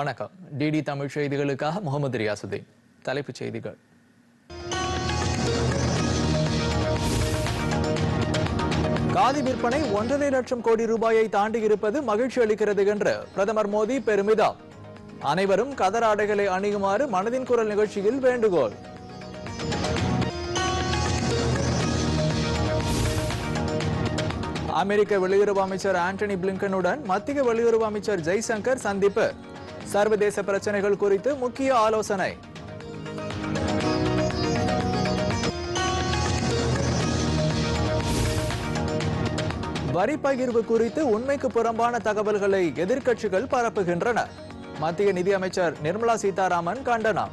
வணக்கம். டிடி தமிழ் செய்திகளுக்காக முகமது ரியாசுதீன். தலைப்புச் செய்திகள். காதி விற்பனை ஒன்றரை லட்சம் கோடி ரூபாயை தாண்டி இருப்பது மகிழ்ச்சி அளிக்கிறது என்று பிரதமர் மோடி பெருமிதம். அனைவரும் கதர் ஆடைகளை அணியுமாறு மனதின் குரல் நிகழ்ச்சியில் வேண்டுகோள். அமெரிக்க வெளியுறவு அமைச்சர் ஆண்டனி பிளிங்கனுடன் மத்திய வெளியுறவு அமைச்சர் ஜெய்சங்கர் சந்திப்பு. சர்வதேச பிரச்சனைகள் குறித்து முக்கிய ஆலோசனை. வரி பகிர்வு குறித்து உண்மைக்கு புறம்பான தகவல்களை எதிர்க்கட்சிகள் பரப்புகின்றன. மத்திய நிதியமைச்சர் நிர்மலா சீதாராமன் கண்டனம்.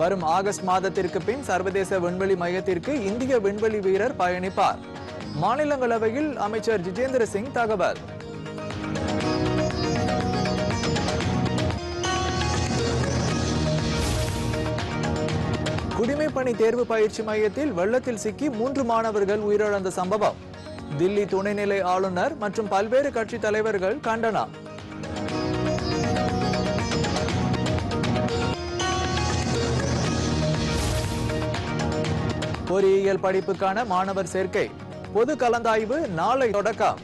வரும் ஆகஸ்ட் மாதத்திற்கு பின் சர்வதேச விண்வெளி மையத்திற்கு இந்திய விண்வெளி வீரர் பயணிப்பார். மாநிலங்களவையில் அமைச்சர் ஜிதேந்திர சிங் தகவல். குடிமைப்பணி தேர்வு பயிற்சி மையத்தில் வெள்ளத்தில் சிக்கி மூன்று மாணவர்கள் உயிரிழந்த சம்பவம். தில்லி துணைநிலை ஆளுநர் மற்றும் பல்வேறு கட்சி தலைவர்கள் கண்டனம். பொறியியல் படிப்புக்கான மாணவர் சேர்க்கை. பொது கலந்தாய்வு நாளை தொடக்கம்.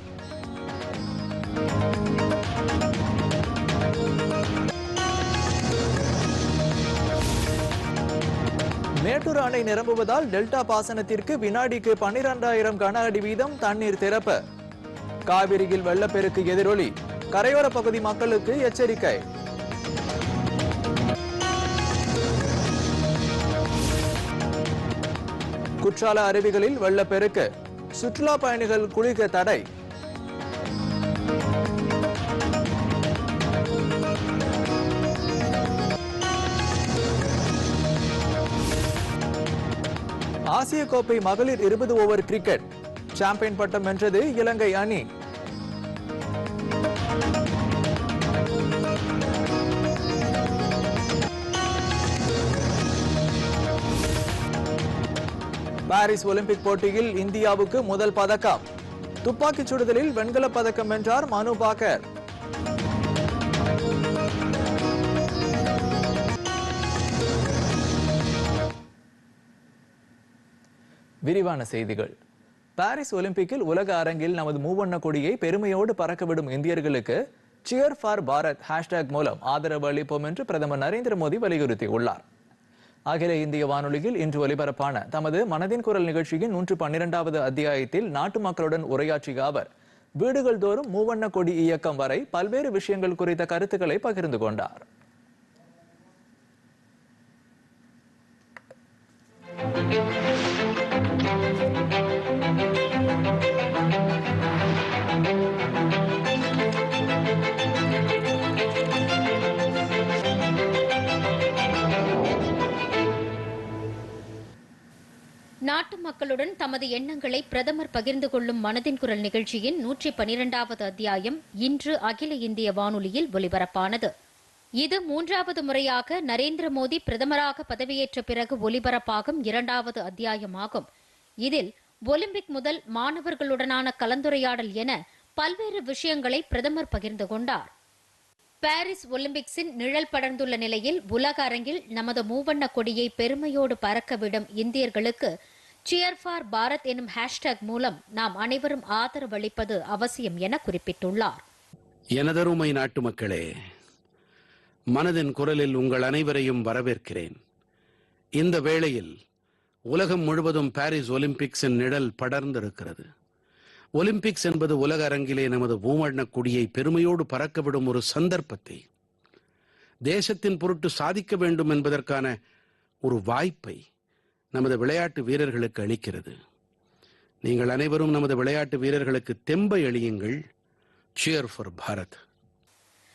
மேட்டூர் அணை நிரம்புவதால் டெல்டா பாசனத்திற்கு வினாடிக்கு பன்னிரண்டாயிரம் கன அடி வீதம் தண்ணீர் திறப்பு. காவிரியில் வெள்ளப்பெருக்கு எதிரொலி. கரையோர பகுதி மக்களுக்கு எச்சரிக்கை. குற்றால அருவிகளில் வெள்ளப்பெருக்கு. சுற்றுலா பயணிகள் குளிக்க தடை. ஆசிய கோப்பை மகளிர் இருபது ஓவர் கிரிக்கெட். சாம்பியன் பட்டம் வென்றது இலங்கை அணி. பாரிஸ் ஒலிம்பிக் போட்டியில் இந்தியாவுக்கு முதல் பதக்கம். துப்பாக்கிச் சுடுதலில் வெண்கலப் பதக்கம் வென்றார் மனு பாக்கர். விரிவான செய்திகள். பாரிஸ் ஒலிம்பிக்கில் உலக அரங்கில் நமது மூவண்ண கொடியை பெருமையோடு பறக்கவிடும் இந்தியர்களுக்கு சியர் ஃபார் பாரத் ஹேஷ்டேக் மூலம் ஆதரவு அளிப்போம் என்று பிரதமர் நரேந்திர மோடி வலியுறுத்தியுள்ளார். அகில இந்திய வானொலியில் இன்று ஒலிபரப்பான தமது மனதின் குரல் நிகழ்ச்சியின் நூற்று பன்னிரெண்டாவது அத்தியாயத்தில் நாட்டு மக்களுடன் உரையாற்றிய அவர் வீடுகள் தோறும் மூவண்ண கொடி இயக்கம் வரை பல்வேறு விஷயங்கள் குறித்த கருத்துக்களை பகிர்ந்து கொண்டார். நாட்டு மக்களுடன் தமது எண்ணங்களை பிரதமர் பகிர்ந்து கொள்ளும் மனதின் குரல் நிகழ்ச்சியின் நூற்றி பனிரெண்டாவது அத்தியாயம் இன்று அகில இந்திய வானொலியில் ஒலிபரப்பானது. இது மூன்றாவது முறையாக நரேந்திர மோடி பிரதமராக பதவியேற்ற பிறகு ஒலிபரப்பாகும் இரண்டாவது அத்தியாயமாகும். இதில் ஒலிம்பிக் முதல் மாணவர்களுடனான கலந்துரையாடல் என பல்வேறு விஷயங்களை பிரதமர் பகிர்ந்து கொண்டார். பாரிஸ் ஒலிம்பிக்ஸின் நிழல் படர்ந்துள்ள நிலையில் உலக அரங்கில் நமது மூவண்ண கொடியை பெருமையோடு பறக்கவிடும் இந்தியர்களுக்கு சியர் ஃபார் பாரத் எனும் ஹேஷ்டேக் மூலம் நாம் அனைவரும் ஆதரவளிப்பது அவசியம் என குறிப்பிட்டுள்ளார். எனதருமை நாட்டு மக்களே மனதின் குரலில் உங்கள் அனைவரையும் வரவேற்கிறேன். இந்த வேளையில் உலகம் முழுவதும் பாரிஸ் ஒலிம்பிக்ஸின் நிழல் படர்ந்திருக்கிறது. ஒலிம்பிக்ஸ் என்பது உலக அரங்கிலே நமது பூவண்ணக் கொடியை பெருமையோடு பறக்கவிடும் ஒரு சந்தர்ப்பத்தை தேசத்தின் பொருட்டு சாதிக்க வேண்டும் என்பதற்கான ஒரு வாய்ப்பை நமது விளையாட்டு வீரர்களுக்கு அளிக்கிறது. நீங்கள் அனைவரும் நமது விளையாட்டு வீரர்களுக்கு தெம்பை அழியுங்கள். சியர் ஃபார் பாரத்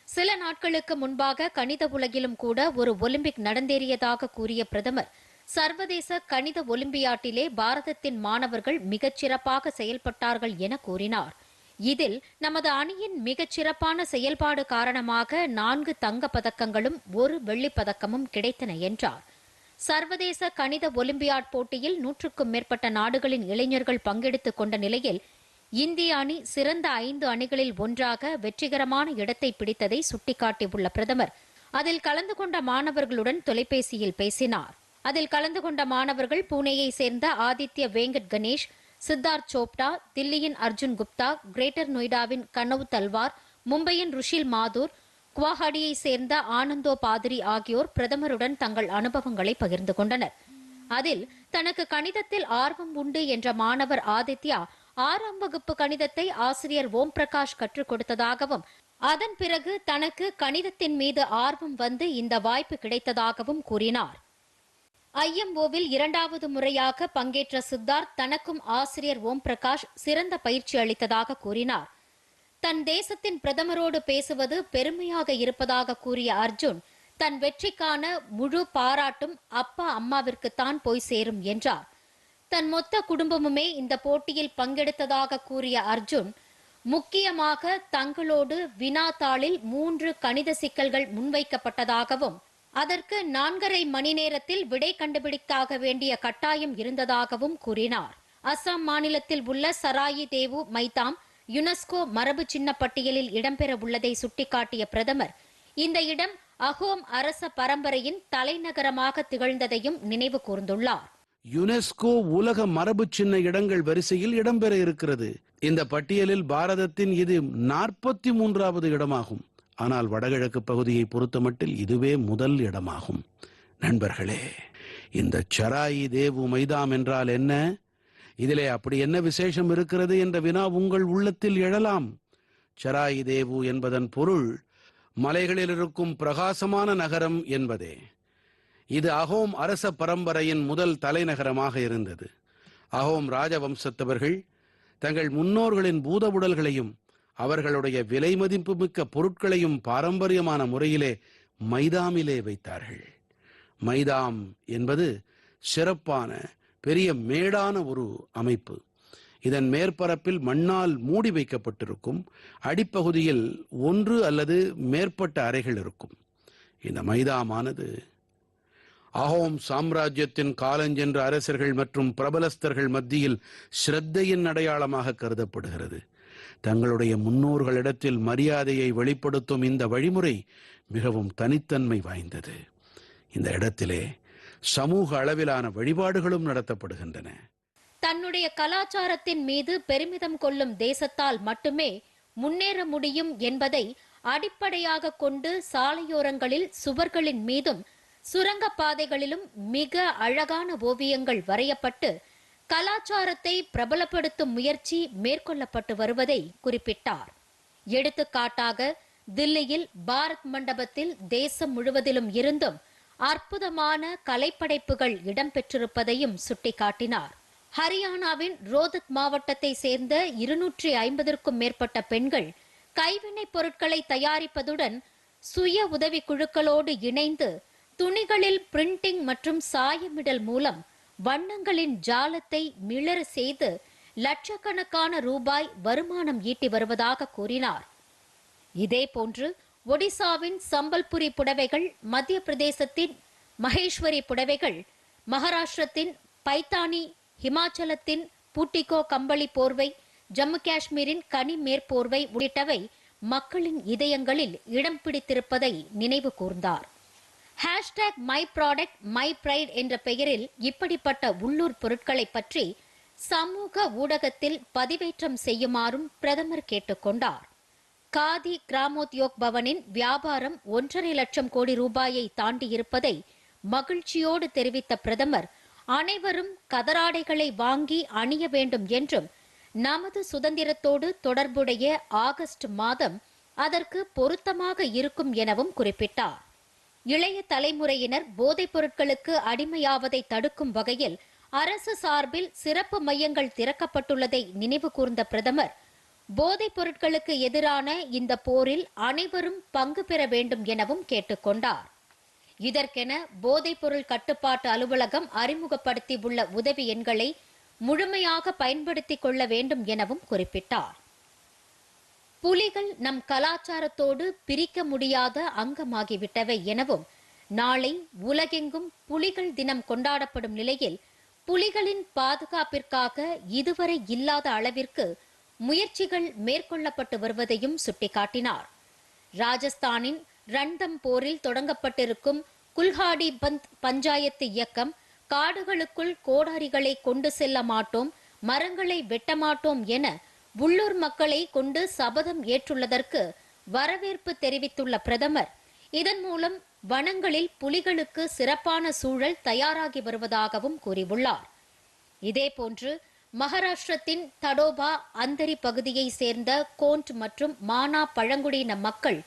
சில நாட்களுக்கு முன்பாக கணித உலகிலும் கூட ஒரு ஒலிம்பிக் நடந்தேறியதாக கூறிய பிரதமர் சர்வதேச கணித ஒலிம்பியாட்டிலே பாரதத்தின் மாணவர்கள் மிகச் சிறப்பாக செயல்பட்டார்கள் என கூறினார். இதில் நமது அணியின் மிகச் சிறப்பான செயல்பாடு காரணமாக நான்கு தங்கப் பதக்கங்களும் ஒரு வெள்ளிப் பதக்கமும் கிடைத்தன என்றார். சர்வதேச கணித ஒலிம்பியாட் போட்டியில் நூற்றுக்கும் மேற்பட்ட நாடுகளின் இளைஞர்கள் பங்கெடுத்துக் கொண்ட நிலையில் இந்திய அணி சிறந்த ஐந்து அணிகளில் ஒன்றாக வெற்றிகரமான இடத்தை பிடித்ததை சுட்டிக்காட்டியுள்ள பிரதமர் அதில் கலந்து கொண்ட மாணவர்களுடன் தொலைபேசியில் பேசினார். அதில் கலந்து கொண்ட மாணவர்கள் புனேயை சேர்ந்த ஆதித்ய வேங்கட் கணேஷ் சித்தார்த் சோப்டா தில்லியின் அர்ஜுன் குப்தா கிரேட்டர் நொய்டாவின் கனவு தல்வார் மும்பையின் ருஷில் மாதூர் குவாஹாடியை சேர்ந்த ஆனந்தோ பாதிரி ஆகியோர் பிரதமருடன் தங்கள் அனுபவங்களை பகிர்ந்து கொண்டனர். அதில் தனக்கு கணிதத்தில் ஆர்வம் உண்டு என்ற மாணவர் ஆதித்யா ஆறாம் வகுப்பு கணிதத்தை ஆசிரியர் ஓம் பிரகாஷ் கற்றுக் கொடுத்ததாகவும் அதன் பிறகு தனக்கு கணிதத்தின் மீது ஆர்வம் வந்து இந்த வாய்ப்பு கிடைத்ததாகவும் கூறினார். ஐஎம்ஓவில் இரண்டாவது முறையாக பங்கேற்ற சித்தார்த் தனக்கும் ஆசிரியர் ஓம் பிரகாஷ் சிறந்த பயிற்சி அளித்ததாக கூறினார். தன் தேசத்தின் பிரதமரோடு பேசுவது பெருமையாக இருப்பதாக கூறிய அர்ஜுன் தன் வெற்றிக்கான முழு பாராட்டும் அப்பா அம்மாவிற்குத்தான் போய் சேரும் என்றார். தன் மொத்த குடும்பமுமே இந்த போட்டியில் பங்கெடுத்ததாக கூறிய அர்ஜுன் முக்கியமாக தங்களோடு வினாத்தாளில் மூன்று கணித சிக்கல்கள் முன்வைக்கப்பட்டதாகவும் அதற்கு நான்கரை மணி நேரத்தில் விடை கண்டுபிடித்தாக வேண்டிய கட்டாயம் இருந்ததாகவும் கூறினார். அசாம் மாநிலத்தில் உள்ள சராயி தேவு மைதாம் யுனெஸ்கோ மரபு சின்ன பட்டியலில் இடம்பெற உள்ளதை சுட்டிக்காட்டிய பிரதமர் இந்த இடம் அகோம் அரச பரம்பரையின் தலைநகரமாக திகழ்ந்ததையும் நினைவு கூர்ந்துள்ளார். யுனெஸ்கோ உலக மரபு சின்ன இடங்கள் வரிசையில் இடம்பெற இருக்கிறது. இந்த பட்டியலில் பாரதத்தின் இது நாற்பத்தி மூன்றாவது இடமாகும். ஆனால் வடகிழக்கு பகுதியை பொறுத்தமட்டில் இதுவே முதல் இடமாகும். நண்பர்களே இந்த சராயி தேவு மைதாம் என்றால் என்ன? இதிலே அப்படி என்ன விசேஷம் இருக்கிறது என்ற வினா உங்கள் உள்ளத்தில் எழலாம். சராயி தேவு என்பதன் பொருள் மலைகளில் இருக்கும் பிரகாசமான நகரம் என்பதே. இது அகோம் அரச பரம்பரையின் முதல் தலைநகரமாக இருந்தது. அகோம் ராஜவம்சத்தவர்கள் தங்கள் முன்னோர்களின் பூத உடல்களையும் அவர்களுடைய விலை மதிப்புமிக்க பொருட்களையும் பாரம்பரியமான முறையிலே மைதாமிலே வைத்தார்கள். மைதாம் என்பது சிறப்பான பெரிய மேடான ஒரு அமைப்பு. இதன் மேற்பரப்பில் மண்ணால் மூடி வைக்கப்பட்டிருக்கும். அடிப்பகுதியில் ஒன்று அல்லது மேற்பட்ட அறைகள் இருக்கும். இந்த மைதாமானது அஹோம் சாம்ராஜ்யத்தின் காலஞ்சென்ற அரசர்கள் மற்றும் பிரபலஸ்தர்கள் மத்தியில் ஸ்ரத்தையின் அடையாளமாக கருதப்படுகிறது. தங்களுடைய முன்னோர்களிடத்தில் மரியாதையை வெளிப்படுத்தும் இந்த வழிமுறை மிகவும் தனித்தன்மை வாய்ந்தது. இந்த இடத்திலே சமூக அளவிலான வழிபாடுகளும் நடத்தப்படுகின்றன. தன்னுடைய கலாச்சாரத்தின் மீது பெருமிதம் கொள்ளும் தேசத்தால் மட்டுமே முன்னேற முடியும் என்பதை அடிப்படையாக கொண்டு சாலையோரங்களில் சுவர்களின் மீதும் சுரங்கப் பாதைகளிலும் மிக அழகான ஓவியங்கள் வரையப்பட்டு கலாச்சாரத்தை பிரபலப்படுத்தும் முயற்சி மேற்கொள்ளப்பட்டு வருவதை குறிப்பிட்டார். எடுத்துக்காட்டாக தில்லியில் பாரத் மண்டபத்தில் தேசம் முழுவதிலும் இருந்தும் அற்புதமான கலைப்படைப்புகள் இடம்பெற்றிருப்பதையும் சுட்டிக்காட்டினார். ஹரியானாவின் ரோதத் மாவட்டத்தை சேர்ந்த இருநூற்றி ஐம்பதற்கும் மேற்பட்ட பெண்கள் கைவினைப் பொருட்களை தயாரிப்பதுடன் சுய உதவி குழுக்களோடு இணைந்து துணிகளில் பிரிண்டிங் மற்றும் சாயமிடல் மூலம் வண்ணங்களின் ஜாலத்தை மிளற செய்து லட்சக்கணக்கான ரூபாய் வருமானம் ஈட்டி வருவதாக கூறினார். இதேபோன்று ஒடிசாவின் சம்பல்புரி புடவைகள் மத்திய பிரதேசத்தின் மகேஸ்வரி புடவைகள் மகாராஷ்டிரத்தின் பைத்தானி ஹிமாச்சலத்தின் பூட்டிகோ கம்பளி போர்வை ஜம்மு காஷ்மீரின் கனி மேற்போர்வை உள்ளிட்டவை மக்களின் இதயங்களில் இடம் பிடித்திருப்பதை நினைவு கூர்ந்தார். Hashtag my product my pride என்ற பெயரில் இப்படிப்பட்ட உள்ளூர் பொருட்களை பற்றி சமூக ஊடகத்தில் பதிவேற்றம் செய்யுமாறும் பிரதமர் கேட்டுக்கொண்டார் காதி கிராமோத்யோக் பவனின் வியாபாரம் ஒன்றரை லட்சம் கோடி ரூபாயை தாண்டியிருப்பதை மகிழ்ச்சியோடு தெரிவித்த பிரதமர் அனைவரும் கதராடைகளை வாங்கி அணிய வேண்டும் என்றும் நமது சுதந்திரத்தோடு தொடர்புடைய ஆகஸ்ட் மாதம் அதற்கு பொருத்தமாக இருக்கும் எனவும் குறிப்பிட்டார். இளைய தலைமுறையினர் போதைப் பொருட்களுக்கு அடிமையாவதை தடுக்கும் வகையில் அரசு சார்பில் சிறப்பு மையங்கள் திறக்கப்பட்டுள்ளதை நினைவு கூர்ந்த பிரதமர் போதைப் பொருட்களுக்கு எதிரான இந்த போரில் அனைவரும் பங்கு பெற வேண்டும் எனவும் கேட்டுக்கொண்டார். இதற்கென போதைப் பொருள் கட்டுப்பாட்டு அலுவலகம் அறிமுகப்படுத்தி உள்ள உதவி எண்களை முழுமையாக பயன்படுத்திக் கொள்ள வேண்டும் எனவும் குறிப்பிட்டார். புலிகள் நம் கலாச்சாரத்தோடு பிரிக்க முடியாத அங்கமாகிவிட்டவை எனவும் நாளை உலகெங்கும் புலிகள் தினம் கொண்டாடப்படும் நிலையில் புலிகளின் பாதுகாப்பிற்காக இதுவரை இல்லாத அளவிற்கு முயற்சிகள் மேற்கொள்ளப்பட்டு வருவதையும் சுட்டிக்காட்டினார். ராஜஸ்தானின் ரண்தம் போரில் தொடங்கப்பட்டிருக்கும் குல்ஹாடி பந்த் பஞ்சாயத்து இயக்கம் காடுகளுக்குள் கோடாரிகளை கொண்டு செல்ல மாட்டோம் மரங்களை வெட்ட மாட்டோம் என உள்ளூர் மக்களை கொண்டு சபதம் ஏற்றுள்ளதற்கு வரவேற்பு தெரிவித்துள்ள பிரதமர் இதன் மூலம் வனங்களில் புலிகளுக்கு சிறப்பான சூழல் தயாராகி வருவதாகவும் கூறியுள்ளார். இதேபோன்று மகாராஷ்டிரத்தின் தடோபா அந்தரி பகுதியை சேர்ந்த கோண்ட் மற்றும் மானா பழங்குடியின மக்கள்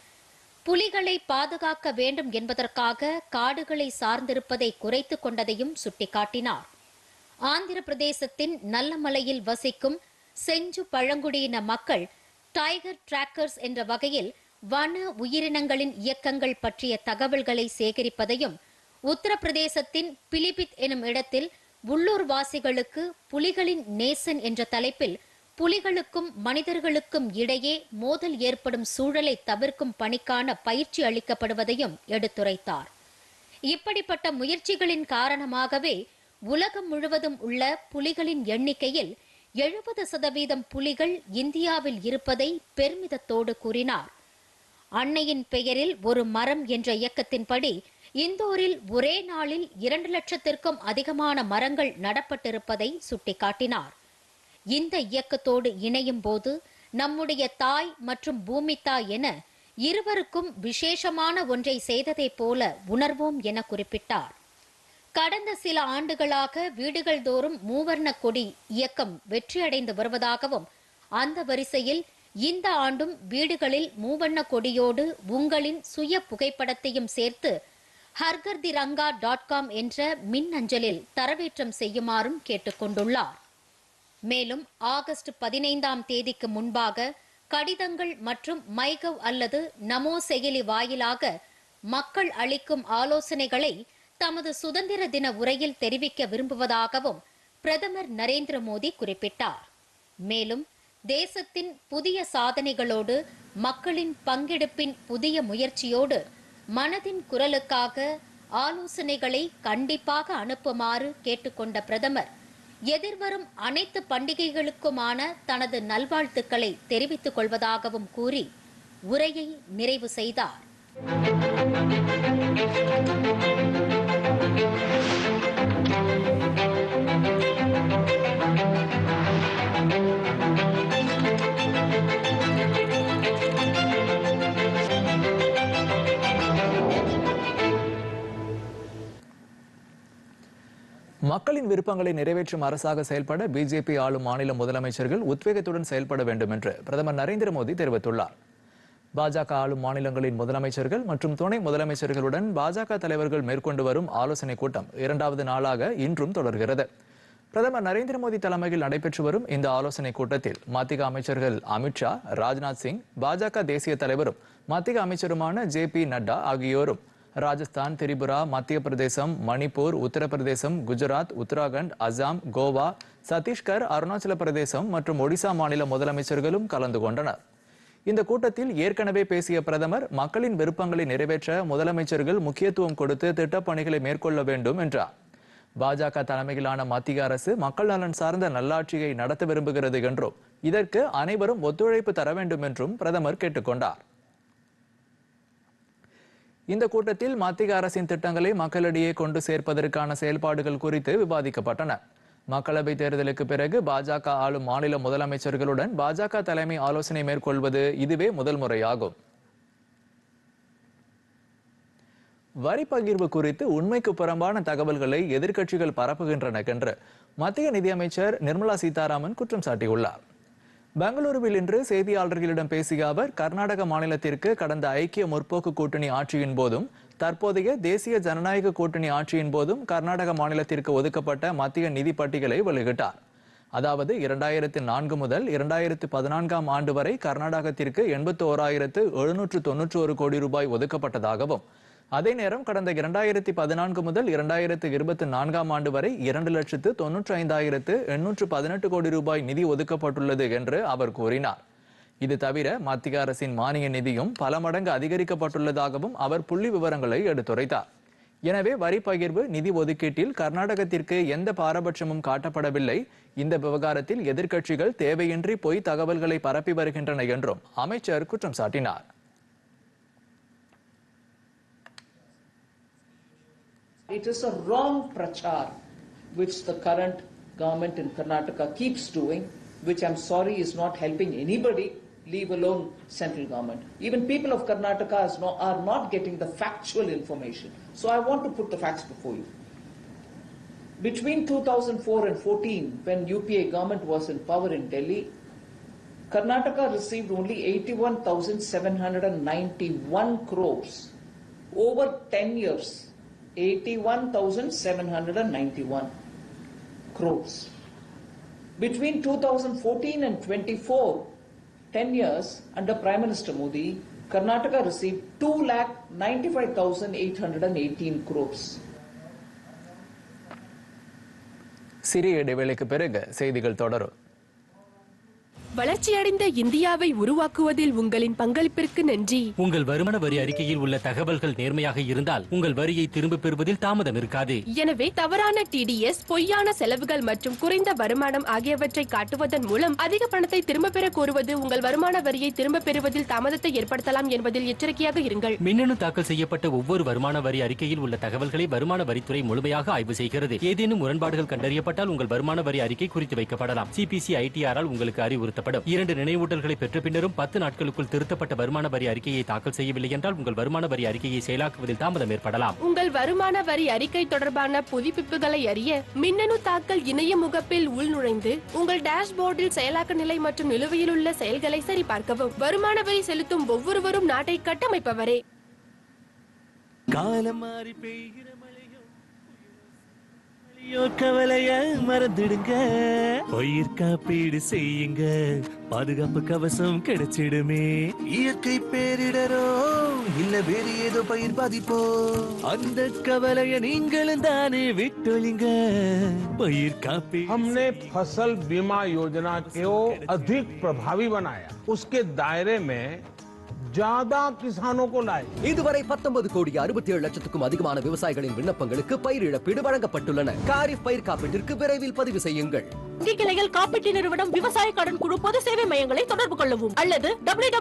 புலிகளை பாதுகாக்க வேண்டும் என்பதற்காக காடுகளை சார்ந்திருப்பதை குறைத்துக் கொண்டதையும் சுட்டிக்காட்டினார். ஆந்திர பிரதேசத்தின் நல்லமலையில் வசிக்கும் செஞ்சு பழங்குடியின மக்கள் டைகர் டிராக்கர்ஸ் என்ற வகையில் வன உயிரினங்களின் இயக்கங்கள் பற்றிய தகவல்களை சேகரிப்பதையும் உத்தரப்பிரதேசத்தின் பிலிபித் எனும் இடத்தில் உள்ளூர் வாசிகளுக்கு புலிகளின் நேசன் என்ற தலைப்பில் புலிகளுக்கும் மனிதர்களுக்கும் இடையே மோதல் ஏற்படும் சூழலை தவிர்க்கும் பணிக்கான பயிற்சி அளிக்கப்படுவதையும் எடுத்துரைத்தார். இப்படிப்பட்ட முயற்சிகளின் காரணமாகவே உலகம் முழுவதும் உள்ள புலிகளின் எண்ணிக்கையில் எழுபது சதவீதம் புலிகள் இந்தியாவில் இருப்பதை பெருமிதத்தோடு கூறினார். அன்னையின் பெயரில் ஒரு மரம் என்ற இயக்கத்தின்படி இந்தோரில் ஒரே நாளில் இரண்டு லட்சத்திற்கும் அதிகமான மரங்கள் நடப்பட்டிருப்பதை சுட்டிக்காட்டினார். இந்த இயக்கத்தோடு இணையும் போது நம்முடைய தாய் மற்றும் பூமி தாய் என இருவருக்கும் விசேஷமான ஒன்றை செய்ததைப் போல உணர்வோம் என குறிப்பிட்டார். கடந்த சில ஆண்டுகளாக வீடுகள் தோறும் மூவர்ண கொடி இயக்கம் வெற்றியடைந்து வருவதாகவும் அந்த வரிசையில் இந்த ஆண்டும் வீடுகளில் மூவண்ண கொடியோடு உங்களின் சுய புகைப்படத்தையும் சேர்த்து ஹர்கர் ரங்கா டாட் காம் என்ற மின் அஞ்சலில் தரவேற்றம் செய்யுமாறும் கேட்டுக்கொண்டுள்ளார். மேலும் ஆகஸ்ட் பதினைந்தாம் தேதிக்கு முன்பாக கடிதங்கள் மற்றும் மைகவ் அல்லது நமோ செயலி வாயிலாக மக்கள் அளிக்கும் ஆலோசனைகளை தமது சுதந்திர தின உரையில் தெரிவிக்க விரும்புவதாகவும் பிரதமர் நரேந்திர மோடி குறிப்பிட்டார். மேலும் தேசத்தின் புதிய சாதனைகளோடு மக்களின் பங்கெடுப்பின் புதிய முயற்சியோடு மனதின் குரலுக்காக ஆலோசனைகளை கண்டிப்பாக அனுப்புமாறு கேட்டுக்கொண்ட பிரதமர் எதிர்வரும் அனைத்து பண்டிகைகளுக்குமான தனது நல்வாழ்த்துக்களை தெரிவித்துக் கொள்வதாகவும் கூறி உரையை நிறைவு செய்தார். மக்களின் விருப்பங்களை நிறைவேற்றும் அரசாக செயல்பட பிஜேபி ஆளும் மாநில முதலமைச்சர்கள் உத்வேகத்துடன் செயல்பட வேண்டும் என்று பிரதமர் நரேந்திர மோடி தெரிவித்துள்ளார். பாஜக ஆளும் மாநிலங்களின் முதலமைச்சர்கள் மற்றும் துணை முதலமைச்சர்களுடன் பாஜக தலைவர்கள் மேற்கொண்டு வரும் ஆலோசனைக் கூட்டம் இரண்டாவது நாளாக இன்றும் தொடர்கிறது. பிரதமர் நரேந்திர மோடி தலைமையில் நடைபெற்று வரும் இந்த ஆலோசனைக் கூட்டத்தில் மத்திய அமைச்சர்கள் அமித்ஷா ராஜ்நாத் சிங் பாஜக தேசிய தலைவரும் மத்திய அமைச்சருமான ஜே பி நட்டா ஆகியோரும் ராஜஸ்தான் திரிபுரா மத்திய பிரதேசம் மணிப்பூர் உத்தரப்பிரதேசம் குஜராத் உத்தராகண்ட் அசாம் கோவா சத்தீஸ்கர் அருணாச்சல பிரதேசம் மற்றும் ஒடிசா மாநில முதலமைச்சர்களும் கலந்து கொண்டனர். இந்த கூட்டத்தில் ஏற்கனவே பேசிய பிரதமர் மக்களின் விருப்பங்களை நிறைவேற்ற முதலமைச்சர்கள் முக்கியத்துவம் கொடுத்து திட்டப்பணிகளை மேற்கொள்ள வேண்டும் என்றார். பாஜக தலைமையிலான மத்திய அரசு மக்கள் நலன் சார்ந்த நல்லாட்சியை நடத்த விரும்புகிறது என்றும் இதற்கு அனைவரும் ஒத்துழைப்பு தர வேண்டும் என்றும் பிரதமர் கேட்டுக்கொண்டார். இந்த கூட்டத்தில் மத்திய அரசின் திட்டங்களை மக்களிடையே கொண்டு சேர்ப்பதற்கான செயல்பாடுகள் குறித்து விவாதிக்கப்பட்டன. மக்களவை தேர்தலுக்கு பிறகு பாஜக ஆளும் மாநில முதலமைச்சர்களுடன் பாஜக தலைமை ஆலோசனை மேற்கொள்வது இதுவே முதல் முறையாகும். வரி பகிர்வு குறித்து உண்மைக்கு புறம்பான தகவல்களை எதிர்க்கட்சிகள் பரப்புகின்றன என்று மத்திய நிதியமைச்சர் நிர்மலா சீதாராமன் குற்றம் சாட்டியுள்ளார். பெங்களூருவில் இன்று செய்தியாளர்களிடம் பேசிய அவர் கர்நாடக மாநிலத்திற்கு கடந்த ஐக்கிய முற்போக்கு கூட்டணி ஆட்சியின் போதும் தற்போதைய தேசிய ஜனநாயக கூட்டணி ஆட்சியின் போதும் கர்நாடக மாநிலத்திற்கு ஒதுக்கப்பட்ட மத்திய நிதி பட்டியலை வெளியிட்டார். அதாவது இரண்டாயிரத்து நான்கு முதல் இரண்டாயிரத்து பதினான்காம் ஆண்டு வரை கர்நாடகத்திற்கு எண்பத்தி ஓராயிரத்து எழுநூற்று தொன்னூற்றி ஒரு கோடி ரூபாய் ஒதுக்கப்பட்டதாகவும் அதே நேரம் கடந்த இரண்டாயிரத்தி பதினான்கு முதல் இரண்டாயிரத்து இருபத்தி நான்காம் ஆண்டு வரை இரண்டு லட்சத்து தொன்னூற்றி ஐந்தாயிரத்து எண்ணூற்று பதினெட்டு கோடி ரூபாய் நிதி ஒதுக்கப்பட்டுள்ளது என்று அவர் கூறினார். இது தவிர மத்திய அரசின் மானிய நிதியும் பல மடங்கு அதிகரிக்கப்பட்டுள்ளதாகவும் அவர் புள்ளி விவரங்களை எடுத்துரைத்தார். எனவே வரி பகிர்வு நிதி ஒதுக்கீட்டில் கர்நாடகத்திற்கு எந்த பாரபட்சமும் காட்டப்படவில்லை. இந்த விவகாரத்தில் எதிர்க்கட்சிகள் தேவையின்றி பொய் தகவல்களை பரப்பி வருகின்றன என்றும் அமைச்சர் குற்றம் சாட்டினார். It is a wrong prachar which the current government in Karnataka keeps doing, which I'm sorry is not helping anybody, leave alone central government. Even people of Karnataka no, are not getting the factual information. So I want to put the facts before you. Between 2004 and 14, when UPA government was in power in Delhi, Karnataka received only 81,791 crores over 10 years. 81,791 crores. Between 2014 and 24, 10 years under Prime Minister Modi, Karnataka received 2,95,818 crores. சிறிய இடைவேளைக்கு பிறகு செய்திகள் தொடரும் வளர்ச்சியடைந்த இந்தியாவை உருவாக்குவதில் உங்களின் பங்களிப்பிற்கு நன்றி. உங்கள் வருமான வரி அறிக்கையில் உள்ள தகவல்கள் நேர்மையாக இருந்தால் உங்கள் வரியை திரும்பப் பெறுவதில் தாமதம் இருக்காது. எனவே தவறான டிடிஎஸ் பொய்யான செலவுகள் மற்றும் குறைந்த வருமானம் ஆகியவற்றை காட்டுவதன் மூலம் அதிக பணத்தை திரும்ப பெற கோருவது உங்கள் வருமான வரியை திரும்ப பெறுவதில் தாமதத்தை ஏற்படுத்தலாம் என்பதில் எச்சரிக்கையாக இருங்கள். மின்னணு தாக்கல் செய்யப்பட்ட ஒவ்வொரு வருமான வரி அறிக்கையில் உள்ள தகவல்களை வருமான வரித்துறை முழுமையாக ஆய்வு செய்கிறது. ஏதேனும் முரண்பாடுகள் கண்டறியப்பட்டால் உங்கள் வருமான வரி அறிக்கை குறித்து வைக்கப்படலாம். சிபிசி ஐடிஆரால் உங்களுக்கு அறிவுறுத்தப்படும். இரண்டு நினைவூட்டல்களை பெற்ற பின்னரும் பத்து நாட்களுக்குள் திருத்தப்பட்ட வருமான வரி அறிக்கையை தாக்கல் செய்யவில்லை என்றால் உங்கள் வருமான வரி அறிக்கையை செயலாக்குவதில் தாமதம் ஏற்படலாம். உங்கள் வருமான வரி அறிக்கை தொடர்பான புதுப்பிப்புகளை அறிய மின்னணு தாக்கல் இணைய முகப்பில் உள்நுழைந்து உங்கள் டேஷ்போர்டில் செயலாக்க நிலை மற்றும் நிலுவையில் உள்ள செயல்களை சரிபார்க்கவும். வருமான வரி செலுத்தும் ஒவ்வொருவரும் நாட்டை கட்டமைப்பவரே. காலம் மாறி பெய்கிற கவலைய மறந்துடுங்க பயிர் காப்பீடு செய்யுங்க பாதுகாப்பு கவசம் கிடைச்சிடுமே இயற்கை பேரிடரோ இல்ல வேறு ஏதோ பயிர் பாதிப்போ அந்த கவலைய நீங்களும் தானே விட்டொழிங்க பயிர் காப்பீடு हमने फसल बीमा योजना को अधिक प्रभावी बनाया उसके दायरे में ஜாதா கிசானோ இதுவரை பத்தொன்பது கோடி அறுபத்தி ஏழு லட்சத்துக்கும் அதிகமான விவசாயிகளின் விண்ணப்பங்களுக்கு பயிர் இழப்பீடு வழங்கப்பட்டுள்ளன. காரிஃப் பயிர் காப்பீட்டிற்கு விரைவில் பதிவு செய்யுங்கள். வங்கி கிளையில் காப்பீட்டு நிறுவனம் விவசாய கடன் குழு பொது சேவை மையங்களை தொடர்பு கொள்ளவும். அல்லது டபிள்யூ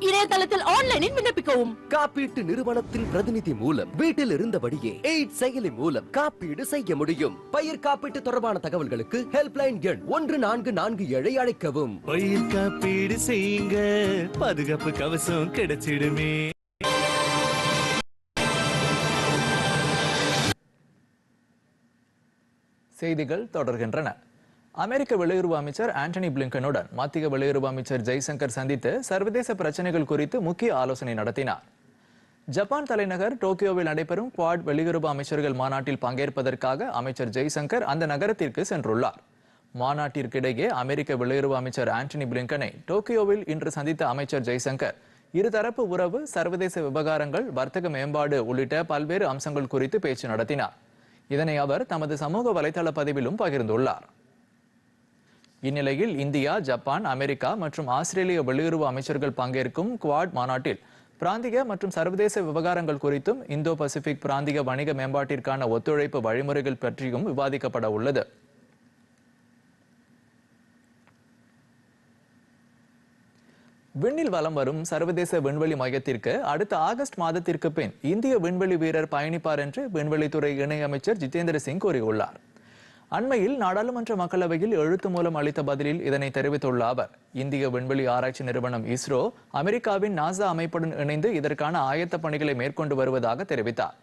இணையதளத்தில் ஆன்லைனில் விண்ணப்பிக்கவும். காப்பீட்டு நிறுவனத்தின் பிரதிநிதி மூலம் வீட்டில் இருந்தபடியே எய்ட் செயலி மூலம் காப்பீடு செய்ய முடியும். பயிர் காப்பீட்டு தொடர்பான தகவல்களுக்கு ஹெல்ப்லைன் எண் ஒன்று நான்கு நான்கு ஏழை அழைக்கவும். பயிர் காப்பீடு செய்ய செய்யுங்க. பாதுகாப்பு கவசம் கிடைச்சிடுமே. செய்திகள் தொடர்கின்றன. அமெரிக்க வெளியுறவு அமைச்சர் ஆண்டனி பிளிங்கனுடன் மத்திய வெளியுறவு அமைச்சர் ஜெய்சங்கர் சந்தித்து சர்வதேச பிரச்சனைகள் குறித்து முக்கிய ஆலோசனை நடத்தினார். ஜப்பான் தலைநகர் டோக்கியோவில் நடைபெறும் குவாட் வெளியுறவு அமைச்சர்கள் மாநாட்டில் பங்கேற்பதற்காக அமைச்சர் ஜெய்சங்கர் அந்த நகரத்திற்கு சென்றுள்ளார். மாநாட்டிற்கிடையே அமெரிக்க வெளியுறவு அமைச்சர் ஆண்டனி பிளிங்கனை டோக்கியோவில் இன்று சந்தித்த அமைச்சர் ஜெய்சங்கர் இருதரப்பு உறவு சர்வதேச விவகாரங்கள் வர்த்தக மேம்பாடு உள்ளிட்ட பல்வேறு அம்சங்கள் குறித்து பேச்சு நடத்தினார். இதனை அவர் தமது சமூக வலைதள பதிவிலும் பகிர்ந்துள்ளார். இந்நிலையில் இந்தியா ஜப்பான் அமெரிக்கா மற்றும் ஆஸ்திரேலிய வெளியுறவு அமைச்சர்கள் பங்கேற்கும் குவாட் மாநாட்டில் பிராந்திய மற்றும் சர்வதேச விவகாரங்கள் குறித்தும் இந்தோ பசிபிக் பிராந்திய வணிக மேம்பாட்டிற்கான ஒத்துழைப்பு வழிமுறைகள் பற்றியும் விவாதிக்கப்பட உள்ளது. விண்ணில் வலம் வரும் சர்வதேச விண்வெளி மையத்திற்கு அடுத்த ஆகஸ்ட் மாதத்திற்கு பின் இந்திய விண்வெளி வீரர் பயணிப்பார் என்று விண்வெளித்துறை இணையமைச்சர் ஜிதேந்திர சிங் கூறியுள்ளார். அண்மையில் நாடாளுமன்ற மக்களவையில் எழுத்து மூலம் அளித்த பதிலில் இதனை தெரிவித்துள்ள அவர் இந்திய விண்வெளி ஆராய்ச்சி நிறுவனம் இஸ்ரோ அமெரிக்காவின் நாசா அமைப்புடன் இணைந்து இதற்கான ஆயத்த பணிகளை மேற்கொண்டு வருவதாக தெரிவித்தார்.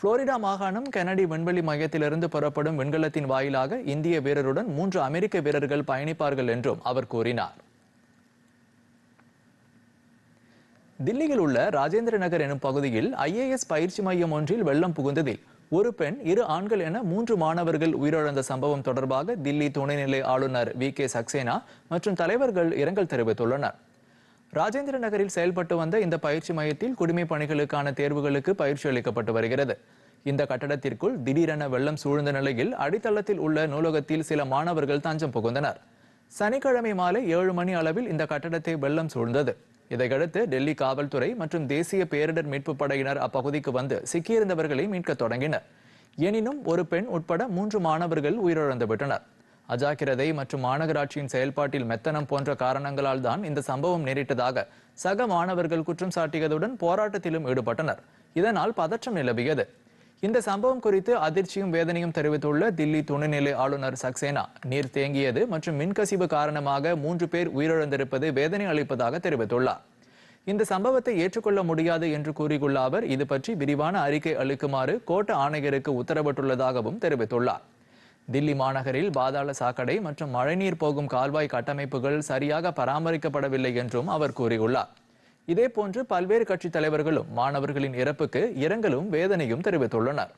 புளோரிடா மாகாணம் கெனடி விண்வெளி மையத்திலிருந்து புறப்படும் விண்கலத்தின் வாயிலாக இந்திய வீரருடன் மூன்று அமெரிக்க வீரர்கள் பயணிப்பார்கள் என்றும் அவர் கூறினார். தில்லியில் உள்ள ராஜேந்திர நகர் எனும் பகுதியில் ஐஏஎஸ் பயிற்சி மையம் ஒன்றில் வெள்ளம் புகுந்ததில் ஒரு பெண் இரு ஆண்கள் என மூன்று மாணவர்கள் உயிரிழந்த சம்பவம் தொடர்பாக தில்லி துணைநிலை ஆளுநர் வி. கே. சக்சேனா மற்றும் தலைவர்கள் இரங்கல் தெரிவித்துள்ளனர். ராஜேந்திர நகரில் செயல்பட்டு வந்த இந்த பயிற்சி மையத்தில் குடிமை பணிகளுக்கான தேர்வுகளுக்கு பயிற்சி அளிக்கப்பட்டு வருகிறது. இந்த கட்டடத்திற்குள் திடீரென வெள்ளம் சூழ்ந்த நிலையில் அடித்தளத்தில் உள்ள நூலகத்தில் சில மாணவர்கள் தஞ்சம் புகுந்தனர். சனிக்கிழமை மாலை ஏழு மணி அளவில் இந்த கட்டடத்தை வெள்ளம் சூழ்ந்தது. இதையடுத்து டெல்லி காவல்துறை மற்றும் தேசிய பேரிடர் மீட்புப் படையினர் அப்பகுதிக்கு வந்து சிக்கியிருந்தவர்களை மீட்கத் தொடங்கினர். எனினும் ஒரு பெண் உட்பட மூன்று மாணவர்கள் உயிரிழந்து விட்டனர் அஜாக்கிரதை மற்றும் மாநகராட்சியின் செயல்பாட்டில் மெத்தனம் போன்ற காரணங்களால் தான் இந்த சம்பவம் நேரிட்டதாக சக மாணவர்கள் குற்றம் சாட்டியதுடன் போராட்டத்திலும் ஈடுபட்டனர். இதனால் பதற்றம் நிலவியது. இந்த சம்பவம் குறித்து அதிர்ச்சியும் வேதனையும் தெரிவித்துள்ள தில்லி துணைநிலை ஆளுநர் சக்சேனா. நீர் தேங்கியது மற்றும் மின்கசிவு காரணமாக மூன்று பேர் உயிரிழந்திருப்பது வேதனை அளிப்பதாக தெரிவித்துள்ளார். இந்த சம்பவத்தை ஏற்றுக்கொள்ள முடியாது என்று கூறியுள்ள அவர் இது பற்றி விரிவான அறிக்கை அளிக்குமாறு கோட்ட ஆணையருக்கு உத்தரவிட்டுள்ளதாகவும் தெரிவித்துள்ளார். தில்லி மாநகரில் பாதாள சாக்கடை மற்றும் மழைநீர் போகும் கால்வாய் கட்டமைப்புகள் சரியாக பராமரிக்கப்படவில்லை என்றும் அவர் கூறியுள்ளார். இதேபோன்று பல்வேறு கட்சி தலைவர்களும் மாணவர்களின் இறப்புக்கு இரங்கலும் வேதனையும் தெரிவித்துள்ளனர்.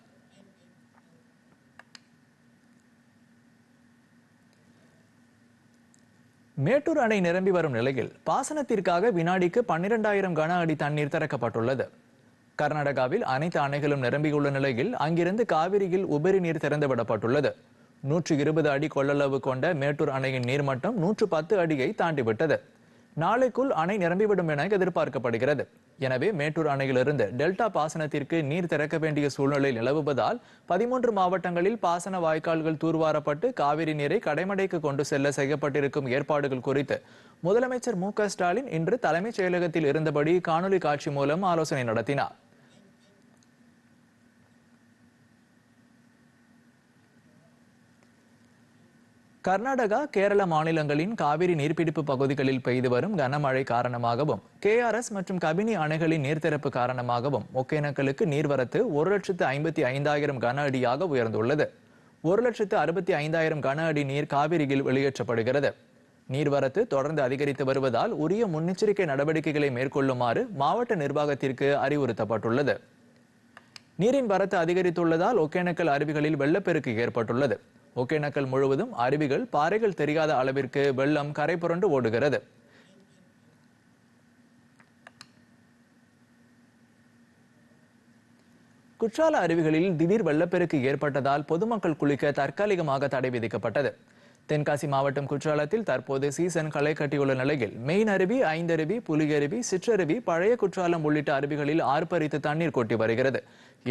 மேட்டூர் அணை நிரம்பி வரும் நிலையில் பாசனத்திற்காக வினாடிக்கு பன்னிரண்டாயிரம் கன அடி தண்ணீர் திறக்கப்பட்டுள்ளது. கர்நாடகாவில் அனைத்து அணைகளும் நிரம்பியுள்ள நிலையில் அங்கிருந்து காவிரியில் உபரி நீர் திறந்துவிடப்பட்டுள்ளது. நூற்று இருபது அடி கொள்ளளவு கொண்ட மேட்டூர் அணையின் நீர்மட்டம் நூற்று பத்து அடியை தாண்டிவிட்டது. நாளைக்குள் அணை நிரம்பிவிடும் என எதிர்பார்க்கப்படுகிறது. எனவே மேட்டூர் அணையிலிருந்து டெல்டா பாசனத்திற்கு நீர் திறக்க வேண்டிய சூழ்நிலை நிலவுவதால் பதிமூன்று மாவட்டங்களில் பாசன வாய்க்கால்கள் தூர்வாரப்பட்டு காவிரி நீரை கடைமடைக்கு கொண்டு செல்ல செய்யப்பட்டிருக்கும் ஏற்பாடுகள் குறித்து முதலமைச்சர் மு க ஸ்டாலின் இன்று தலைமைச் செயலகத்தில் இருந்தபடி காணொலி காட்சி மூலம் ஆலோசனை நடத்தினார். கர்நாடகா கேரள மாநிலங்களின் காவிரி நீர்பிடிப்பு பகுதிகளில் பெய்து வரும் கனமழை காரணமாகவும் கேஆர்எஸ் மற்றும் கபினி அணைகளின் நீர்த்திறப்பு காரணமாகவும் ஒகேனக்கலுக்கு நீர்வரத்து ஒரு லட்சத்து ஐம்பத்தி ஐந்தாயிரம் கன அடியாக உயர்ந்துள்ளது. ஒரு லட்சத்து அறுபத்தி ஐந்தாயிரம் கன அடி நீர் காவிரியில் வெளியேற்றப்படுகிறது. நீர்வரத்து தொடர்ந்து அதிகரித்து வருவதால் உரிய முன்னெச்சரிக்கை நடவடிக்கைகளை மேற்கொள்ளுமாறு மாவட்ட நிர்வாகத்திற்கு அறிவுறுத்தப்பட்டுள்ளது. நீரின் வரத்து அதிகரித்துள்ளதால் ஒகேனக்கல் அருவிகளில் வெள்ளப்பெருக்கு ஏற்பட்டுள்ளது. ஒகேனக்கல் முழுவதும் அருவிகள் பாறைகள் தெரியாத அளவிற்கு வெள்ளம் கரை புரண்டு ஓடுகிறது. குற்றால அருவிகளில் திடீர் வெள்ளப்பெருக்கு ஏற்பட்டதால் பொதுமக்கள் குளிக்க தற்காலிகமாக தடை விதிக்கப்பட்டது. தென்காசி மாவட்டம் குற்றாலத்தில் தற்போது சீசன் களை கட்டியுள்ள நிலையில் மெயின் அருவி ஐந்தருவி புலியருவி சிற்றருவி பழைய குற்றாலம் உள்ளிட்ட அருவிகளில் ஆர்ப்பரித்து தண்ணீர் கொட்டி வருகிறது.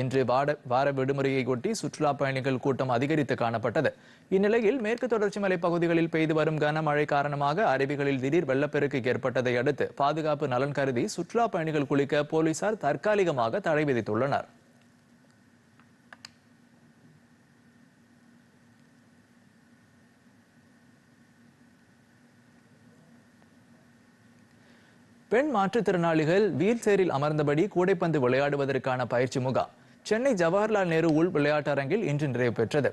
இன்று வார வார விடுமுறையை ஒட்டி சுற்றுலா பயணிகள் கூட்டம் அதிகரித்து காணப்பட்டது. இந்நிலையில் மேற்கு தொடர்ச்சி மலை பகுதிகளில் பெய்து வரும் கனமழை காரணமாக அருவிகளில் திடீர் வெள்ளப்பெருக்கு ஏற்பட்டதை அடுத்து பாதுகாப்பு நலன் கருதி சுற்றுலா பயணிகள் குளிக்க போலீசார் தற்காலிகமாக தடை விதித்துள்ளனர். பெண் மாற்றுத்திறனாளிகள் வீல் சேரில் அமர்ந்தபடி கூடைப்பந்து விளையாடுவதற்கான பயிற்சி முகாம். சென்னை ஜவஹர்லால் நேரு உள் விளையாட்டரங்கில் இன்று நிறைவு பெற்றது.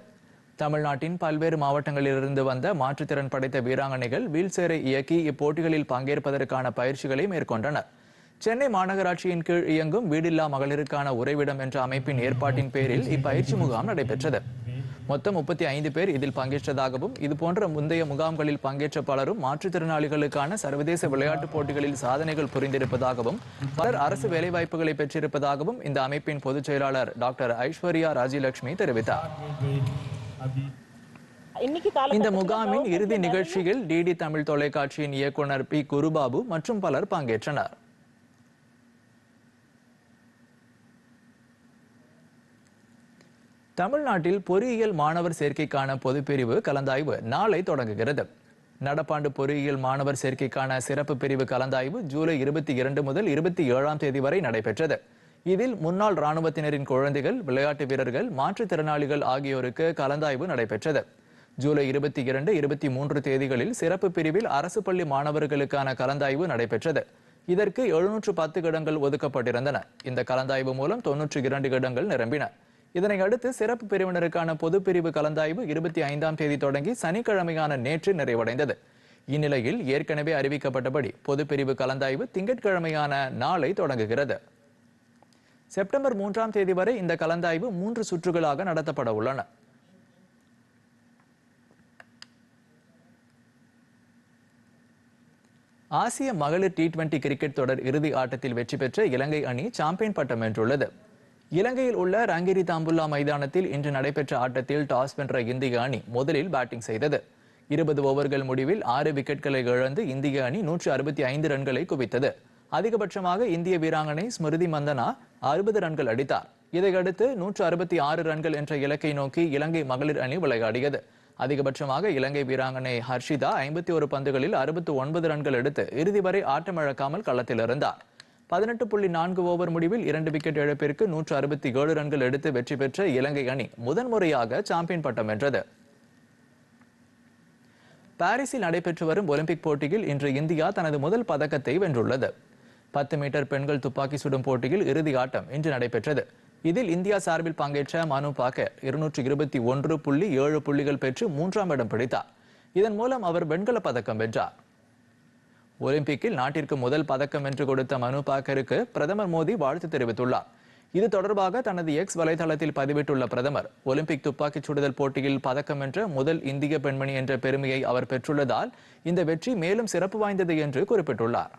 தமிழ்நாட்டின் பல்வேறு மாவட்டங்களிலிருந்து வந்த மாற்றுத்திறன் படைத்த வீராங்கனைகள் வீல்சேரை இயக்கி இப்போட்டிகளில் பங்கேற்பதற்கான பயிற்சிகளை மேற்கொண்டனர். சென்னை மாநகராட்சியின் கீழ் இயங்கும் வீடில்லா மகளிருக்கான உறைவிடம் என்ற அமைப்பின் ஏற்பாட்டின் பேரில் இப்பயிற்சி முகாம் நடைபெற்றது. மொத்தம் முப்பத்தி ஐந்து பேர் இதில் பங்கேற்றதாகவும் இதுபோன்ற முந்தைய முகாம்களில் பங்கேற்ற பலரும் மாற்றுத்திறனாளிகளுக்கான சர்வதேச விளையாட்டுப் போட்டிகளில் சாதனைகள் புரிந்திருப்பதாகவும் பலர் அரசு வேலைவாய்ப்புகளை பெற்றிருப்பதாகவும் இந்த அமைப்பின் பொதுச் செயலாளர் டாக்டர் ஐஸ்வர்யா ராஜலட்சுமி தெரிவித்தார். இந்த முகாமின் இறுதி நிகழ்ச்சியில் டிடி தமிழ் தொலைக்காட்சியின் இயக்குனர் பி. குருபாபு மற்றும் பலர் பங்கேற்றனர். தமிழ்நாட்டில் பொறியியல் மாணவர் சேர்க்கைக்கான பொதுப்பிரிவு கலந்தாய்வு நாளை தொடங்குகிறது. நடப்பாண்டு பொறியியல் மாணவர் சேர்க்கைக்கான சிறப்பு பிரிவு கலந்தாய்வு ஜூலை இருபத்தி இரண்டு முதல் இருபத்தி ஏழாம் தேதி வரை நடைபெற்றது. இதில் முன்னாள் ராணுவத்தினரின் குழந்தைகள் விளையாட்டு வீரர்கள் மாற்றுத்திறனாளிகள் ஆகியோருக்கு கலந்தாய்வு நடைபெற்றது. ஜூலை இருபத்தி இரண்டு இருபத்தி மூன்று தேதிகளில் சிறப்பு பிரிவில் அரசு பள்ளி மாணவர்களுக்கான கலந்தாய்வு நடைபெற்றது. இதற்கு எழுநூற்று பத்து இடங்கள் ஒதுக்கப்பட்டிருந்தன. இந்த கலந்தாய்வு மூலம் தொன்னூற்று இரண்டு இடங்கள் நிரம்பின. இதனை அடுத்து சிறப்பு பிரிவினருக்கான பொது பிரிவு கலந்தாய்வு இருபத்தி ஐந்தாம் தேதி தொடங்கி சனிக்கிழமையான நேற்று நிறைவடைந்தது. இந்நிலையில் ஏற்கனவே அறிவிக்கப்பட்டபடி பொது பிரிவு கலந்தாய்வு திங்கட்கிழமையான நாளை தொடங்குகிறது. செப்டம்பர் மூன்றாம் தேதி வரை இந்த கலந்தாய்வு மூன்று சுற்றுகளாக நடத்தப்பட உள்ளன. ஆசிய மகளிர் டி டுவெண்டி கிரிக்கெட் தொடர் இறுதி ஆட்டத்தில் வெற்றி பெற்ற இலங்கை அணி சாம்பியன் பட்டம் வென்றுள்ளது. இலங்கையில் உள்ள ரங்கிரி தாம்புல்லா மைதானத்தில் இன்று நடைபெற்ற ஆட்டத்தில் டாஸ் வென்ற இந்திய அணி முதலில் பேட்டிங் செய்தது. இருபது ஓவர்கள் முடிவில் ஆறு விக்கெட்களை இழந்து இந்திய அணி நூற்று அறுபத்தி ஐந்து ரன்களை குவித்தது. அதிகபட்சமாக இந்திய வீராங்கனை ஸ்மிருதி மந்தனா அறுபது ரன்கள் அடித்தார். இதையடுத்து நூற்று அறுபத்தி ஆறு ரன்கள் என்ற இலக்கை நோக்கி இலங்கை மகளிர் அணி விளையாடியது. அதிகபட்சமாக இலங்கை வீராங்கனை ஹர்ஷிதா ஐம்பத்தி ஒரு பந்துகளில் அறுபத்தி ஒன்பது ரன்கள் எடுத்து இறுதி வரை ஆட்டமிழக்காமல் களத்தில் இருந்தார். பதினெட்டு புள்ளி நான்கு ஓவர் முடிவில் இரண்டு விக்கெட் இழப்பிற்கு நூற்று அறுபத்தி ஏழு ரன்கள் எடுத்து வெற்றி பெற்ற இலங்கை அணி முதன்முறையாக சாம்பியன் பட்டம் வென்றது. பாரிஸில் நடைபெற்று வரும் ஒலிம்பிக் போட்டியில் இன்று இந்தியா தனது முதல் பதக்கத்தை வென்றுள்ளது. பத்து மீட்டர் பெண்கள் துப்பாக்கி சுடும் போட்டியில் இறுதி ஆட்டம் இன்று நடைபெற்றது. இதில் இந்தியா சார்பில் பங்கேற்ற மனு பாக்கர் இருநூற்றி இருபத்தி ஒன்று புள்ளி ஏழு புள்ளிகள் பெற்று மூன்றாம் இடம் பிடித்தார். இதன் மூலம் அவர் வெண்கலப் பதக்கம் வென்றார். ஒலிம்பிக்கில் நாட்டிற்கு முதல் பதக்கம் வென்று கொடுத்த மனு பாக்கருக்கு பிரதமர் மோடி வாழ்த்து தெரிவித்துள்ளார். இது தொடர்பாக தனது எக்ஸ் வலைதளத்தில் பதிவிட்டுள்ள பிரதமர் ஒலிம்பிக் துப்பாக்கிச் சுடுதல் போட்டியில் பதக்கம் வென்ற முதல் இந்திய பெண்மணி என்ற பெருமையை அவர் பெற்றுள்ளதால் இந்த வெற்றி மேலும் சிறப்பு வாய்ந்தது என்று குறிப்பிட்டுள்ளார்.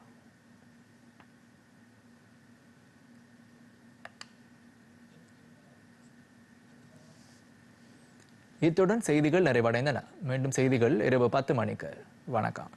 இத்துடன் செய்திகள் நிறைவடைந்தன. மீண்டும் செய்திகள் இரவு பத்து மணிக்கு. வணக்கம்.